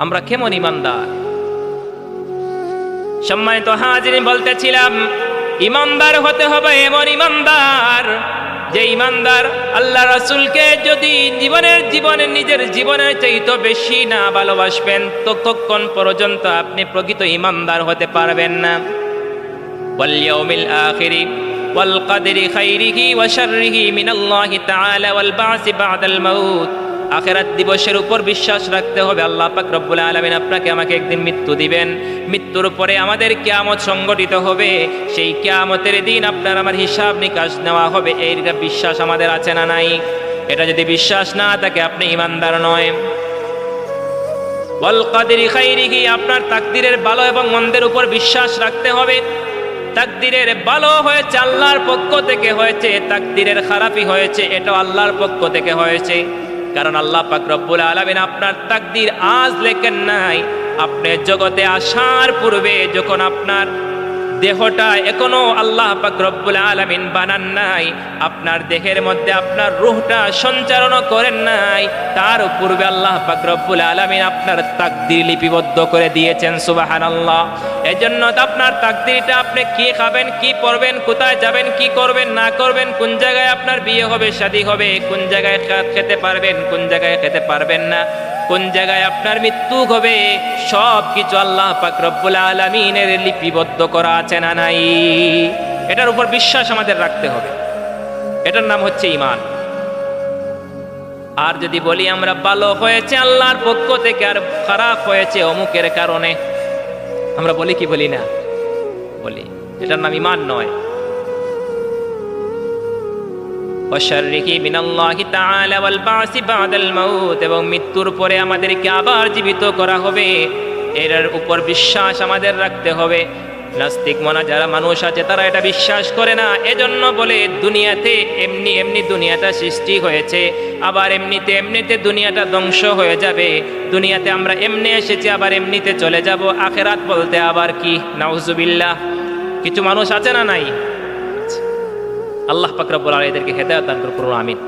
আমরা কেমন ইমানদার সম্মানিত হাজির বলতেছিলাম ইমানদার হতে হবে এমন ইমানদার যে ইমানদার আল্লাহ রাসূলকে যদি জীবনের জীবনে নিজের জীবনের চাইতে বেশি না ভালোবাসবেন ততক্ষণ পর্যন্ত আপনি প্রকৃত ইমানদার হতে পারবেন না واليوم الآخر والقدر خيره وشره من الله تعالى والبعث بعد الموت আখেরাত দিবসের উপর বিশ্বাস রাখতে হবে। আল্লাহ পাক রব্বুল আলামিন আপনাকে আমাকে একদিন মৃত্যু দিবেন। মৃত্যুর পরে আমাদের কেয়ামত সংগঠিত হবে। সেই কেয়ামতের দিন আপনার আমার হিসাব নিকাশ নেওয়া হবে। এইটা বিশ্বাস আমাদের আছে না নাই? এটা যদি বিশ্বাস না থাকে, আপনি ইমানদার নয়। ওয়াল কাদিরি খাইরিহি, আপনার তাকদিরের ভালো এবং মন্দের উপর বিশ্বাস রাখতে হবে। তাকদিরের ভালো হয়েছে আল্লাহর পক্ষ থেকে হয়েছে, তাকদিরের খারাপই হয়েছে, এটাও আল্লাহর পক্ষ থেকে হয়েছে। কারণ আল্লাহ পাক রব্বুল আলামিন আপনার তাকদির আজ লেখেন নাই। আপনি জগতে আসার পূর্বে যখন আপনার দেহটা এখনও আল্লাহ রব্বুল আলামিন বানান নাই, আপনার দেহের মধ্যে আপনার রুহটা সঞ্চারণ করেন নাই, তার পূর্বে আল্লাহ রব্বুল আলামিন আপনার তাকদির লিপিবদ্ধ করে দিয়েছেন, সুবহানাল্লাহ। এজন্য তো আপনার তাকদিরটা আপনি কি খাবেন, কি পরবেন, কোথায় যাবেন, কি করবেন, না করবেন, কোন জায়গায় আপনার বিয়ে হবে, শাদী হবে, কোন জায়গায় খেতে পারবেন, কোন জায়গায় খেতে পারবেন না। কোন জায়গায় আপনার মৃত্যু হবে, সব কিছু আল্লাহ পাক রব্বুল আলমিনের লিপিবদ্ধ করা আছে না নাই? এটার উপর বিশ্বাস আমাদের রাখতে হবে। এটার নাম হচ্ছে ইমান আর যদি বলি আমরা ভালো হয়েছে আল্লাহর পক্ষ থেকে আর খারাপ হয়েছে অমুকের কারণে, আমরা বলি কি বলি না? বলি, এটার নাম ইমান নয়। ওয়াশাররিহি মিনাল্লাহি তাআলা ওয়াল বাসি বাদাল মাউত, এবং মৃত্যুর পরে আমাদেরকে আবার জীবিত করা হবে। এর উপর বিশ্বাস আমাদের রাখতে হবে। নাস্তিক মনা, যারা মানুষ আছে, তারা এটা বিশ্বাস করে না। এজন্য বলে, দুনিয়াতে এমনি এমনি দুনিয়াটা সৃষ্টি হয়েছে, আবার এমনিতে এমনিতে দুনিয়াটা ধ্বংস হয়ে যাবে। দুনিয়াতে আমরা এমনি এসেছি, আবার এমনিতে চলে যাব। আখেরাত বলতে আবার কি? নাউজুবিল্লাহ। কিছু মানুষ আছে না নাই? আল্লাহ পাক আলী এদেরকে হেদায়ত দান করুন আমিন।